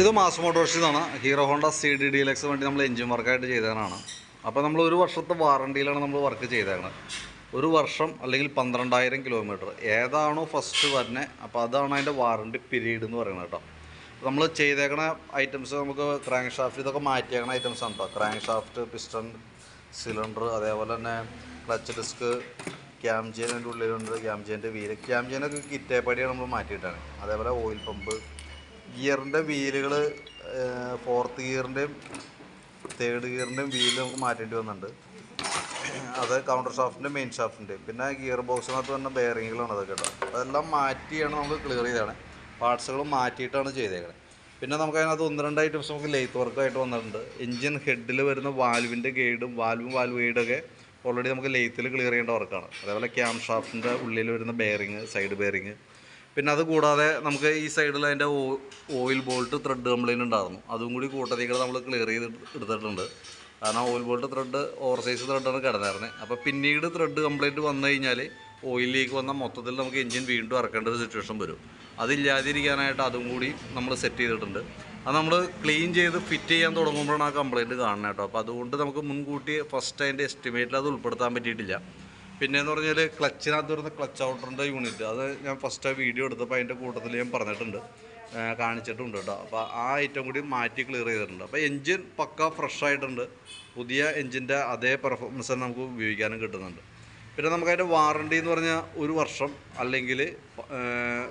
ഇത് മാസ് മോട്ടോഴ്സിൽ നിന്നാണ് Hero Honda C D D X വേണ്ടി നമ്മൾ എഞ്ചിൻ വർക്കായിട്ട് ചെയ്തതാണ്. അപ്പോൾ നമ്മൾ ഒരു വർഷത്തെ വാറണ്ടിയിലാണ് നമ്മൾ വർക്ക് ചെയ്തേക്കുന്നത് ഒരു വർഷം അല്ലെങ്കിൽ പന്ത്രണ്ടായിരം കിലോമീറ്റർ. ഏതാണോ ഫസ്റ്റ് വരുന്നത് അപ്പോൾ അതാണ് അതിന്റെ വാറണ്ടി പീരീഡ് എന്ന് പറയുന്നത് കേട്ടോ. നമ്മൾ ചെയ്തേക്കണ ഐറ്റംസ് നമുക്ക് ക്രാങ്ക് ഷാഫ്റ്റ് ഇതൊക്കെ മാറ്റിയേക്കണ ഐറ്റംസ് ആണ് കേട്ടോ ക്രാങ്ക് ഷാഫ്റ്റ് പിസ്റ്റൺ സിലിണ്ടർ അതേപോലെ തന്നെ ക്ലച്ച് ഡിസ്ക് ക്യാം ചെയിൻ ഉള്ളിലുണ്ട്. ക്യാം ചെയിന്റെ വീൽ. ക്യാം ചെയിനൊക്കെ കിറ്റേപ്പടിയാണ് നമ്മൾ മാറ്റിയിട്ടാണ് അതേപോലെ ഓയിൽ പമ്പ് ഗിയറിന്റെ വീലുകൾ ഫോർത്ത് ഗിയറിന്റെയും തേർഡ് ഗിയറിന്റെയും വീൽ നമുക്ക് മാറ്റേണ്ടി വന്നിട്ടുണ്ട്. അത് കൗണ്ടർ ഷാഫ്റ്റിന്റെ മെയിൻ ഷാഫ്റ്റിന്റെ പിന്നെ ഗിയർ ബോക്സിനകത്ത് തന്നെ ബെയറിങ്ങുകളാണ് അതൊക്കെ കേട്ടോ അതെല്ലാം മാറ്റിയാണ് നമുക്ക് ക്ലിയർ ചെയ്തതാണ് പാർട്സുകൾ മാറ്റിയിട്ടാണ് ചെയ്തേക്കുന്നത് പിന്നെ നമുക്ക് അതിനകത്ത് ഒന്ന് രണ്ട് ഐറ്റംസ് നമുക്ക് ലെയ്ത്ത് വർക്കായിട്ട് വന്നിട്ടുണ്ട്. എഞ്ചിൻ ഹെഡിൽ വരുന്ന വാൽവിന്റെ ഗൈഡും വാൽവും വാൽവ് ഗൈഡൊക്കെ ഓൾറെഡി നമുക്ക് ലെയ്ത്തിൽ ക്ലിയർ ചെയ്യേണ്ട വർക്കാണ് അതേപോലെ ക്യാം ഷാഫ്റ്റിന്റെ ഉള്ളിൽ വരുന്ന ബെയറിങ് സൈഡ് ബെയറിങ് പിന്നെ അത് കൂടാതെ നമുക്ക് ഈ സൈഡിൽ അതിന്റെ ഓയിൽ ബോൾട്ട് ത്രെഡ് കംപ്ലൈന്റ് ഉണ്ടായിരുന്നു. അതും കൂടി കൂട്ടത്തിൽ നമ്മൾ ക്ലിയർ ചെയ്ത് എടുത്തിട്ടുണ്ട്. കാരണം oil bolt thread over size ത്രെഡാണ് കിടന്നായിരുന്നത് അപ്പോൾ പിന്നീട് ത്രെഡ് കംപ്ലൈന്റ് വന്നു കഴിഞ്ഞാൽ ഓയിൽ ലീക്ക് വന്നാൽ മൊത്തത്തിൽ നമുക്ക് എഞ്ചിൻ വീണ്ടും ഇറക്കേണ്ട ഒരു സിറ്റുവേഷൻ വരും. അതില്ലാതിരിക്കാനായിട്ട് അതും കൂടി നമ്മൾ സെറ്റ് ചെയ്തിട്ടുണ്ട്. അത് നമ്മൾ ക്ലീൻ ചെയ്ത് ഫിറ്റ് ചെയ്യാൻ തുടങ്ങുമ്പോഴാണ് ആ കംപ്ലൈന്റ് കാണുന്നത് കേട്ടോ. അപ്പോൾ അതുകൊണ്ട് നമുക്ക് മുൻകൂട്ടി ഫസ്റ്റ് അതിന്റെ എസ്റ്റിമേറ്റിൽ അത് ഉൾപ്പെടുത്താൻ പറ്റിയിട്ടില്ല. പിന്നെ എന്ന് പറഞ്ഞാൽ ക്ലച്ചിനകത്ത് വരുന്ന ക്ലച്ച് ഔട്ടറിന്റെ യൂണിറ്റ് അത് ഞാൻ ഫസ്റ്റ് വീഡിയോ എടുത്തപ്പോൾ അതിന്റെ കൂട്ടത്തിൽ ഞാൻ പറഞ്ഞിട്ടുണ്ട്. കാണിച്ചിട്ടുണ്ട് കേട്ടോ. അപ്പോൾ ആ ഐറ്റം കൂടി മാറ്റി ക്ലിയർ ചെയ്തിട്ടുണ്ട്. അപ്പോൾ എൻജിൻ പക്ക ഫ്രഷ് ആയിട്ടുണ്ട്. പുതിയ എൻജിന്റെ അതേ പെർഫോമൻസ് തന്നെ നമുക്ക് ഉപയോഗിക്കാനും കിട്ടുന്നുണ്ട്. പിന്നെ നമുക്ക് അതിന്റെ വാറണ്ടി എന്ന് പറഞ്ഞാൽ ഒരു വർഷം അല്ലെങ്കിൽ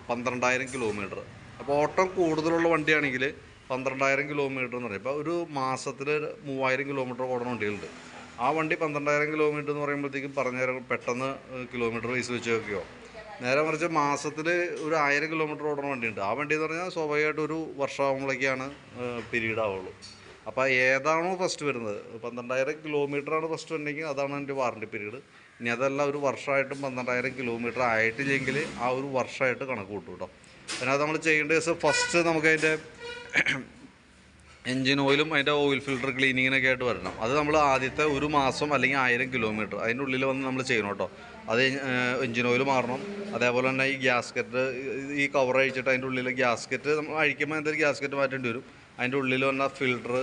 പന്ത്രണ്ടായിരം കിലോമീറ്റർ അപ്പോൾ ഓട്ടം കൂടുതലുള്ള വണ്ടിയാണെങ്കിൽ പന്ത്രണ്ടായിരം കിലോമീറ്റർ എന്ന് പറയും. ഇപ്പോൾ ഒരു മാസത്തിൽ മൂവായിരം കിലോമീറ്റർ ഓടുന്ന വണ്ടികളുണ്ട്. ആ വണ്ടി പന്ത്രണ്ടായിരം കിലോമീറ്റർ എന്ന് പറയുമ്പോഴത്തേക്കും പറഞ്ഞു തരാം പെട്ടെന്ന് കിലോമീറ്റർ വൈസ് വെച്ച് നോക്കിയോ നേരെ മറിച്ച് മാസത്തിൽ ഒരു ആയിരം കിലോമീറ്റർ ഓടുന്ന വണ്ടിയുണ്ട്. ആ വണ്ടി എന്ന് പറഞ്ഞാൽ സ്വാഭാവികമായിട്ട് ഒരു വർഷമാകുമ്പോഴേക്കാണ് പീരീഡ് ആവുള്ളൂ അപ്പോൾ ഏതാണോ ഫസ്റ്റ് വരുന്നത്. പന്ത്രണ്ടായിരം കിലോമീറ്ററാണ് ഫസ്റ്റ് ഉണ്ടെങ്കിൽ അതാണ് എന്റെ വാറണ്ടി പീരീഡ് ഇനി അതല്ല ഒരു വർഷമായിട്ടും പന്ത്രണ്ടായിരം കിലോമീറ്റർ ആയിട്ടില്ലെങ്കിൽ ആ ഒരു വർഷമായിട്ട് കണക്ക് കൂട്ടും കേട്ടോ അതിനകത്ത് നമ്മൾ ചെയ്യേണ്ട ദിവസം ഫസ്റ്റ് നമുക്ക് അതിന്റെ എൻജിൻ ഓയിലും അതിന്റെ ഓയിൽ ഫിൽട്ടർ ക്ലീനിങ്ങിനൊക്കെ ആയിട്ട് വരണം. അത് നമ്മൾ ആദ്യത്തെ ഒരു മാസം അല്ലെങ്കിൽ ആയിരം കിലോമീറ്റർ അതിന്റെ ഉള്ളിൽ വന്ന് നമ്മൾ ചെയ്യണം കേട്ടോ. അത് എൻജിൻ ഓയിൽ മാറണം. അതേപോലെ തന്നെ ഈ ഗ്യാസ്കറ്റ് ഈ കവർ അഴിച്ചിട്ട് അതിന്റെ ഉള്ളിൽ ഗ്യാസ്കറ്റ് നമ്മൾ അഴിക്കുമ്പോൾ എന്തെങ്കിലും ഗ്യാസ്കറ്റ് മാറ്റേണ്ടി വരും? അതിന്റെ ഉള്ളിൽ വന്ന ഫിൽട്ടർ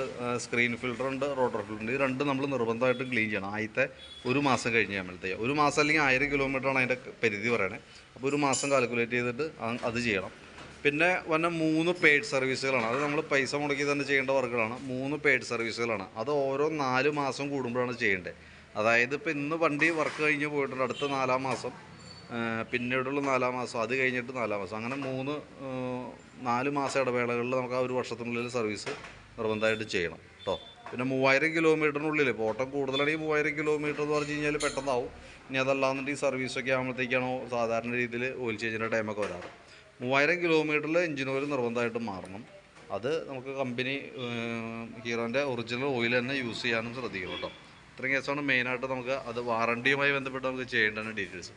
സ്ക്രീൻ ഫിൽട്ടർ ഉണ്ട് റോട്ടർ ഫിൽട്ടർ ഉണ്ട്. ഈ രണ്ടും നമ്മൾ നിർബന്ധമായിട്ടും ക്ലീൻ ചെയ്യണം. ആദ്യത്തെ ഒരു മാസം കഴിഞ്ഞ് കഴിയുമ്പോഴത്തേക്ക് ഒരു മാസം അല്ലെങ്കിൽ ആയിരം കിലോമീറ്ററാണ് അതിന്റെ പരിധി പറയണേ. അപ്പോൾ ഒരു മാസം കാൽക്കുലേറ്റ് ചെയ്തിട്ട് അത് ചെയ്യണം. പിന്നെ വന്ന മൂന്ന് പെയ്ഡ് സർവീസുകളാണ് അത് നമ്മൾ പൈസ മുടക്കി തന്നെ ചെയ്യേണ്ട വർക്കുകളാണ്. മൂന്ന് പെയ്ഡ് സർവീസുകളാണ് അത് ഓരോ നാല് മാസം കൂടുമ്പോഴാണ് ചെയ്യേണ്ടത്. അതായത് ഇപ്പോൾ ഇന്ന് വണ്ടി വർക്ക് കഴിഞ്ഞ് പോയിട്ടുണ്ട്. അടുത്ത നാലാം മാസം പിന്നീടുള്ള നാലാം മാസം അത് കഴിഞ്ഞിട്ട് നാലാം മാസം. അങ്ങനെ മൂന്ന് നാല് മാസം ഇടവേളകളിൽ നമുക്ക് ആ ഒരു വർഷത്തിനുള്ളിൽ സർവീസ് നിർബന്ധമായിട്ട് ചെയ്യണം കേട്ടോ പിന്നെ മൂവായിരം കിലോമീറ്ററിനുള്ളിൽ ഇപ്പോൾ ഓട്ടം കൂടുതലാണെങ്കിൽ മൂവായിരം കിലോമീറ്റർ എന്ന് പറഞ്ഞു കഴിഞ്ഞാൽ പെട്ടെന്നാവും. ഇനി അതല്ലാന്നുണ്ടെങ്കിൽ സർവീസൊക്കെ ആകുമ്പോഴത്തേക്കാണോ സാധാരണ രീതിയിൽ ഓയിൽ ചേഞ്ചിന്റെ ടൈമൊക്കെ വരാറ്. മൂവായിരം കിലോമീറ്ററിൽ എഞ്ചിൻ ഓയിൽ നിർബന്ധമായിട്ടും മാറണം. അത് നമുക്ക് കമ്പനി ഹീറോന്റെ ഒറിജിനൽ ഓയിൽ തന്നെ യൂസ് ചെയ്യാനും ശ്രദ്ധിക്കണം കേട്ടോ. ഇത്രയും കേസാണ് മെയിനായിട്ട് നമുക്ക് അത് വാറണ്ടിയുമായി ബന്ധപ്പെട്ട് നമുക്ക് ചെയ്യേണ്ടതാണ് ഡീറ്റെയിൽസ്.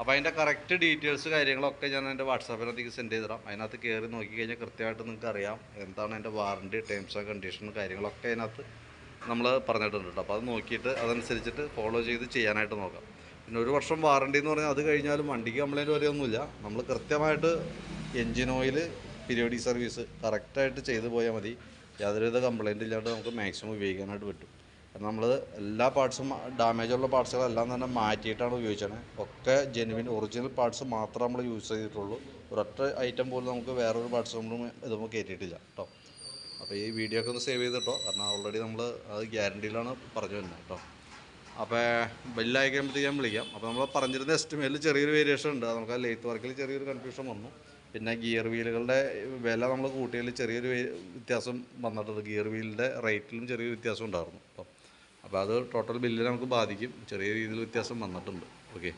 അപ്പോൾ അതിന്റെ കറക്റ്റ് ഡീറ്റെയിൽസ് കാര്യങ്ങളൊക്കെ ഞാൻ എന്റെ വാട്സാപ്പിനകത്തേക്ക് സെൻഡ് ചെയ്ത് തരാം അതിനകത്ത് കയറി നോക്കി കഴിഞ്ഞാൽ കൃത്യമായിട്ട് നിങ്ങൾക്ക് അറിയാം എന്താണ് എന്റെ വാറണ്ടി ടേംസ് ആൻഡ് കണ്ടീഷൻ കാര്യങ്ങളൊക്കെ അതിനകത്ത് നമ്മൾ പറഞ്ഞിട്ടുണ്ട് കേട്ടോ. അപ്പോൾ അത് നോക്കിയിട്ട് അതനുസരിച്ചിട്ട് ഫോളോ ചെയ്ത് ചെയ്യാനായിട്ട് നോക്കാം. പിന്നെ ഒരു വർഷം വാറണ്ടി എന്ന് പറഞ്ഞാൽ അത് കഴിഞ്ഞാലും വണ്ടിക്ക് കംപ്ലൈന്റ് വരെയൊന്നുമില്ല. നമ്മൾ കൃത്യമായിട്ട് എൻജിൻ ഓയിൽ പിരിയോഡി സർവീസ് കറക്റ്റായിട്ട് ചെയ്തു പോയാൽ മതി. യാതൊരുവിധ കംപ്ലൈന്റ് ഇല്ലാണ്ട് നമുക്ക് മാക്സിമം ഉപയോഗിക്കാനായിട്ട് പറ്റും. കാരണം നമ്മൾ എല്ലാ പാർട്സും ഡാമേജ് ഉള്ള പാർട്സുകളെല്ലാം തന്നെ മാറ്റിയിട്ടാണ് ഉപയോഗിച്ചത് ഒക്കെ ജെനുവിൻ ഒറിജിനൽ പാർട്സ് മാത്രം നമ്മൾ യൂസ് ചെയ്തിട്ടുള്ളൂ. ഒരൊറ്റ ഐറ്റം പോലും നമുക്ക് വേറൊരു പാർട്സ് നമ്മൾ ഇതൊന്നും കയറ്റിയിട്ടില്ല കേട്ടോ അപ്പോൾ ഈ വീഡിയോ ഒക്കെ ഒന്ന് സേവ് ചെയ്തിട്ടോ? കാരണം ഓൾറെഡി നമ്മൾ അത് ഗ്യാരണ്ടിയിലാണ് പറഞ്ഞു വരുന്നത് കേട്ടോ അപ്പോൾ വലിയ കഴിയുമ്പോഴത്തേക്ക് ഞാൻ വിളിക്കാം. അപ്പോൾ നമ്മൾ പറഞ്ഞിരുന്ന എസ്റ്റിമേറ്റിൽ ചെറിയൊരു വേരിയേഷൻ ഉണ്ട്. നമുക്ക് ആ ലെയ്ത്ത് വർക്കിൽ ചെറിയൊരു കൺഫ്യൂഷൻ വന്നു. പിന്നെ ഗിയർ വീലുകളുടെ വില നമ്മൾ കൂട്ടിയതിൽ ചെറിയൊരു വ്യത്യാസം വന്നിട്ടുണ്ട്. ഗിയർ വീലിന്റെ റേറ്റിലും ചെറിയൊരു വ്യത്യാസം ഉണ്ടായിരുന്നു. അപ്പം അപ്പോൾ അത് ടോട്ടൽ ബില്ലിൽ നമുക്ക് ബാധിക്കും. ചെറിയ രീതിയിൽ വ്യത്യാസം വന്നിട്ടുണ്ട്. ഓക്കെ